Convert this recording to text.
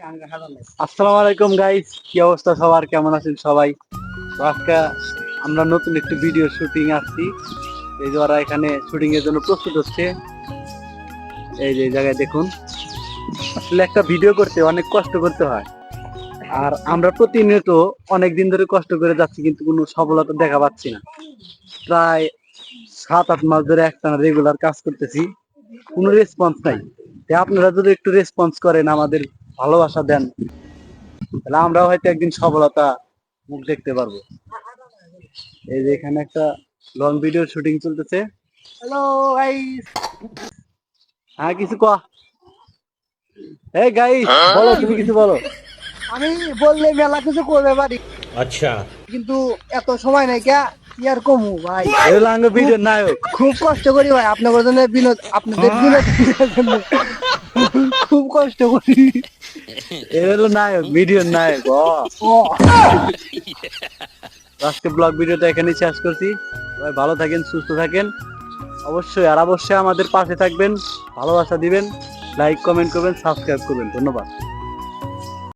আসসালামু আলাইকুম গাইস কি অবস্থা সবার? কেমন আছেন সবাই? তো আজকে আমরা নতুন একটি ভিডিও শুটিং আসছি। এই যে ওরা এখানে শুটিং এর জন্য প্রস্তুত হচ্ছে। এই যে জায়গায় দেখুন। আসলে একটা ভিডিও করতে অনেক কষ্ট করতে হয়। আর আমরা প্রতিনিয়ত অনেক দিন ধরে কষ্ট করে যাচ্ছি, কিন্তু কোনো সফলতা দেখা পাচ্ছি না। প্রায় সাত, আট মাস ধরে একটানা রেগুলার কাজ করতেছি। কোনো রেসপন্স নাই। আপনারা যদি একটু রেসপন্স করেন আমাদের ভালোবাসা দেন তাহলে আমরাও হয়তো একদিন সফলতা মুখ দেখতে পারব। এই যে এখানে একটা লং ভিডিও শুটিং চলতেছে। হ্যালো গাইস হ্যাঁ কিছু কয়া এই গাইস বলো তুমি কিছু বলো। আমি বললে মেলা কিছু করবে পারি আচ্ছা। কিন্তু এত সময় নাই কে? ইয়ার কমু ভাই? লং ভিডিও নায়ক। খুব কষ্ট করি ভাই। আপনাদের জন্য বিনোদ আপনাদের হ্যাঁ। বিনোদ খুব কষ্ট করি। এগুলো নায়ক ভিডিও নায়ক আজকে ব্লগ ভিডিওটা এখানেই শেষ করছি। সবাই ভালো থাকেন সুস্থ থাকেন। অবশ্যই আর অবশ্যই আমাদের পাশে থাকবেন ভালোবাসা দিবেন লাইক কমেন্ট করবেন সাবস্ক্রাইব করবেন। ধন্যবাদ।